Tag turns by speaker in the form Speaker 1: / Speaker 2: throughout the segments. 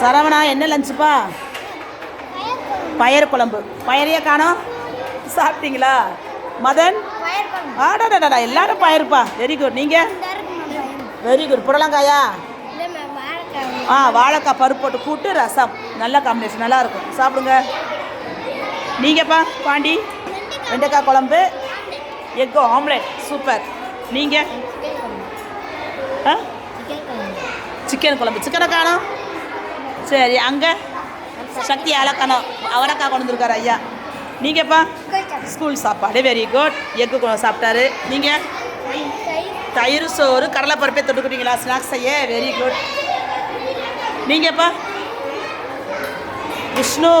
Speaker 1: சரவணா என்ன லஞ்சுப்பா? பயறு குழம்பு. பயரையே காணோம். சாப்பிட்டீங்களா? மதன்? ஆடாடாடா எல்லாரும் பயிருப்பா. வெரி குட் நீங்கள் வெரி குட் புடலங்காயா? ஆ வாழைக்காய் பருப்பு போட்டு கூட்டு ரசம். நல்ல காம்பினேஷன் நல்லா இருக்கும். சாப்பிடுங்க. நீங்கப்பா பாண்டி? வெண்டைக்காய் குழம்பு. எக்கு ஆம்லெட் சூப்பர் நீங்கள் ஆ? சிக்கன் குழம்பு. சிக்கனை காணோம். சரி அங்கே சக்தி அலக்கணம் அவரக்காய் கொண்டு வந்துருக்காரு ஐயா. நீங்கப்பா ஸ்கூல் சாப்பாடு வெரி குட் எக்கு சாப்பிட்டாரு. நீங்கள் தயிர் சோறு கடலைப்பருப்பே தொட்டுக்கிட்டீங்களா? ஸ்நாக்ஸ் செய்ய வெரி குட் நீங்கப்பா? விஷ்ணு.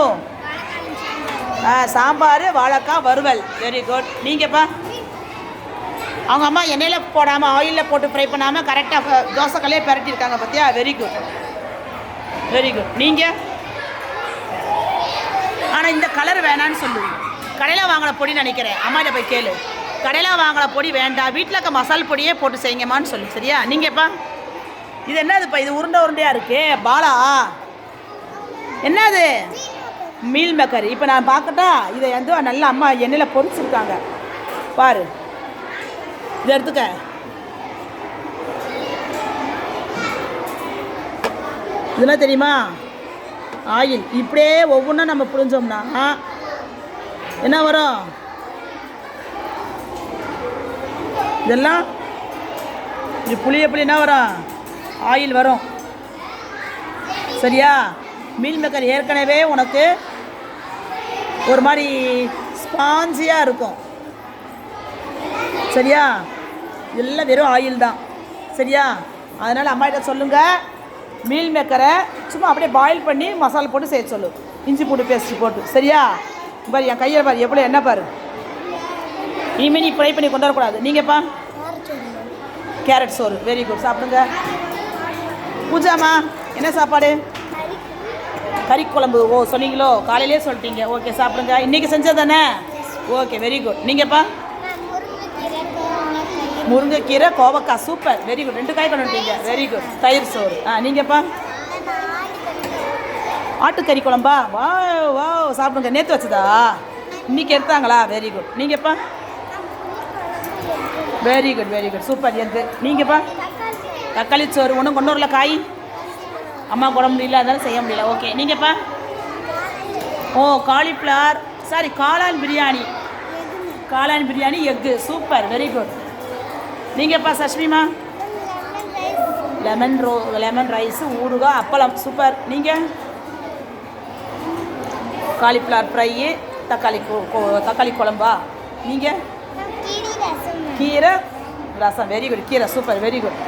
Speaker 1: ஆ சாம்பார் வாழைக்காய் வறுவல் வெரி குட் நீங்கப்பா? அவங்க அம்மா எண்ணெயில் போடாமல் ஆயிலில் போட்டு ஃப்ரை பண்ணாமல் கரெக்டாக தோசைக்கல்லே பரட்டியிருக்காங்க பார்த்தியா வெரி குட் வெரி குட் நீங்கள் ஆனால் இந்த கலர் வேணான்னு சொல்லுவீங்க கடையில் வாங்கின பொடி நினைக்கிறேன். அம்மாட்ட போய் கேளு. கடையில் வாங்கின பொடி வேண்டாம். வீட்டில் இருக்க மசால் பொடியே போட்டு செய்யுங்கம்மான்னு சொல்லு. சரியா? நீங்கப்பா இது என்னதுப்பா? இது உருண்டை உருண்டையாக இருக்கே? பாலா? என்னது? Meal maker. இப்போ நான் பார்க்கட்டா இதை வந்து நல்ல அம்மா எண்ணெயில் பொறிச்சிருக்காங்க பாரு. இதை எடுத்துக்க. இதெல்லாம் தெரியுமா? ஆயில். இப்படியே ஒவ்வொன்றா நம்ம புரிஞ்சோம்னா என்ன வரும்? இதெல்லாம் இது புளிய புளி என்ன வரும்? ஆயில் வரும். சரியா? மீன் மேக்கர் ஏற்கனவே உனக்கு ஒரு மாதிரி ஸ்பாஞ்சியாக இருக்கும். சரியா? எல்லாம் வெறும் ஆயில் தான் சரியா? அதனால் அம்மா கிட்ட சொல்லுங்கள் மீல் மேக்கரை சும்மா அப்படியே பாயில் பண்ணி மசாலா போட்டு செய்ய சொல்லு. இஞ்சி பூண்டு பேஸ்ட் போட்டு. சரியா? பாரு என் கையில் பாரு எவ்வளோ என்ன பாரு. இனிமேல் நீ ஃப்ரை பண்ணி கொண்டு வரக்கூடாது. கேரட் சோறு. வெரி குட் சாப்பிடுங்க. பூஜாமா என்ன சாப்பாடு? கறி குழம்பு. ஓ சொன்னீங்களோ? காலையிலே சொல்லிட்டீங்க. ஓகே சாப்பிடுங்க. இன்றைக்கி செஞ்சது தானே? ஓகே வெரி குட் நீங்கள்ப்பா முருங்கைக்கீரை கோவக்காய் சூப்பர் வெரி குட் ரெண்டு காய் கொண்டு வந்துட்டீங்க. வெரி குட் தயிர் சோறு. ஆ நீங்கப்பா? ஆட்டுக்கறி குழம்பா? வா வா சாப்பிடுங்க. நேற்று வச்சதா? இன்னைக்கு எடுத்தாங்களா? Very good நீங்கப்பா? Very good very good super எது நீங்கப்பா? தக்காளி சோறு. ஒன்றும் கொண்டு வரல காய்? அம்மா குழம்பு முடியல அதனால செய்ய முடியல. ஓகே நீங்கப்பா? ஓ காலிஃப்ளவர் சாரி காளான் பிரியாணி. காளான் பிரியாணி எக்கு. சூப்பர் வெரி குட் நீங்கப்பா சஷ்மிமா? லெமன் ரோ லெமன் ரைஸு ஊறுகாய் அப்பளம். சூப்பர். நீங்கள் காலிஃப்ளவர் ஃப்ரையு தக்காளி தக்காளி குழம்பா? நீங்கள் கீரை ரசம். வெரி குட் கீரை சூப்பர். Very good